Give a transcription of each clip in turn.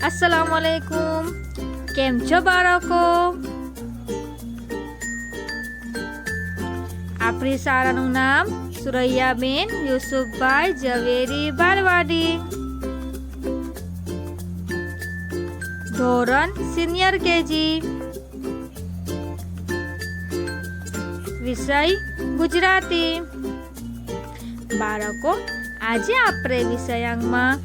અસલામ વાલેકુમ કેમ છો બાળકો આપણી શાળાનું નામ સુરૈયાબેન યુસુફભાઈ ઝવેરી બારવાડી ધોરણ સિનિયર કેજી વિષય ગુજરાતી બાળકો આજે આપણે વિષયાંકમાં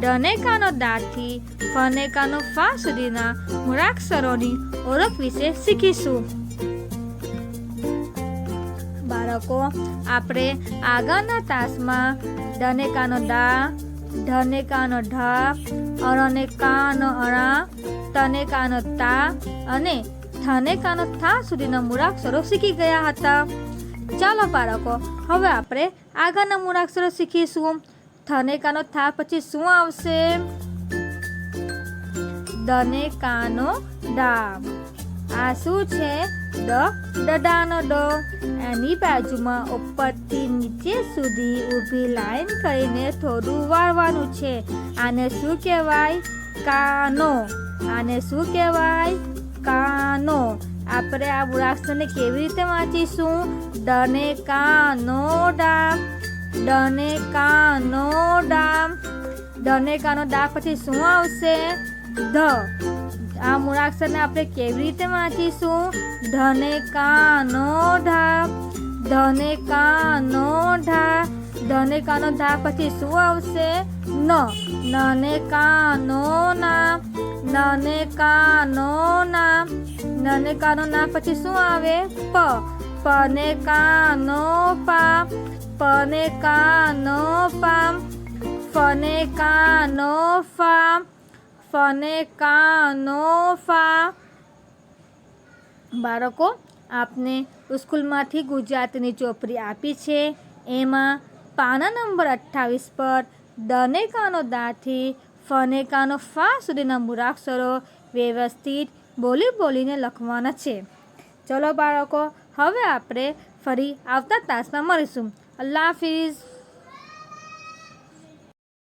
ડનેકાનો દાથી ફનેકાનો ફા સુધીના મૂળાક્ષરોની ઓળખ વિશે શીખીશું. બાળકો, આપણે આગળના તાસમાં ડનેકાનો દા ઢનેકાનો ઢા અરનેકાનો અણા, તનેકાનો તા અને થનેકાનો થા સુધીના મૂળાક્ષરો શીખી ગયા હતા. ચાલો બાળકો, હવે આપણે આગળના મૂળાક્ષરો શીખીશું. ધનેકાનો થા પછી શું આવશે? દનેકાનો ડા આ શું છે? ડ, ડડાનો ડ. એની બાજુમાં ઉપરથી નીચે સુધી ઊભી લાઈન કરીને થોડું વાળવાનું છે. આને શું કહેવાય? કાનો. આને શું કહેવાય? કાનો. આપણે આ મૂળાક્ષરને કેવી રીતે વાંચીશું? ડને કા નો ડામ, ડને કા નો ડામ. ડને કાનો ડા પછી શું આવશે? ધ. આ મૂળાક્ષરને આપણે કેવી રીતે વાંચીશું? ધને કા નો ઢા ધને કા નો ઢા ધને કાનો ધા પછી શું આવશે? ન. નને કાનો ના નને કાનો ના નને કાનો ના પછી શું આવે? પ. પને કાનો પા પને કાનો પા ફને કાનો ફા ફને કાનો ફા બાળકો, આપને સ્કૂલમાંથી ગુજરાતીની ચોપડી આપી છે. એમાં પાના નંબર અઠ્ઠાવીસ પર દનેકાનો દાથી ફનેકાનો ફા સુધીના મૂળાક્ષરો વ્યવસ્થિત બોલી બોલીને લખવાના છે. ચલો બાળકો હવે આપણે ફરી આવતા તાસમાં મળીશું. અલ્લાહ હાફિઝ.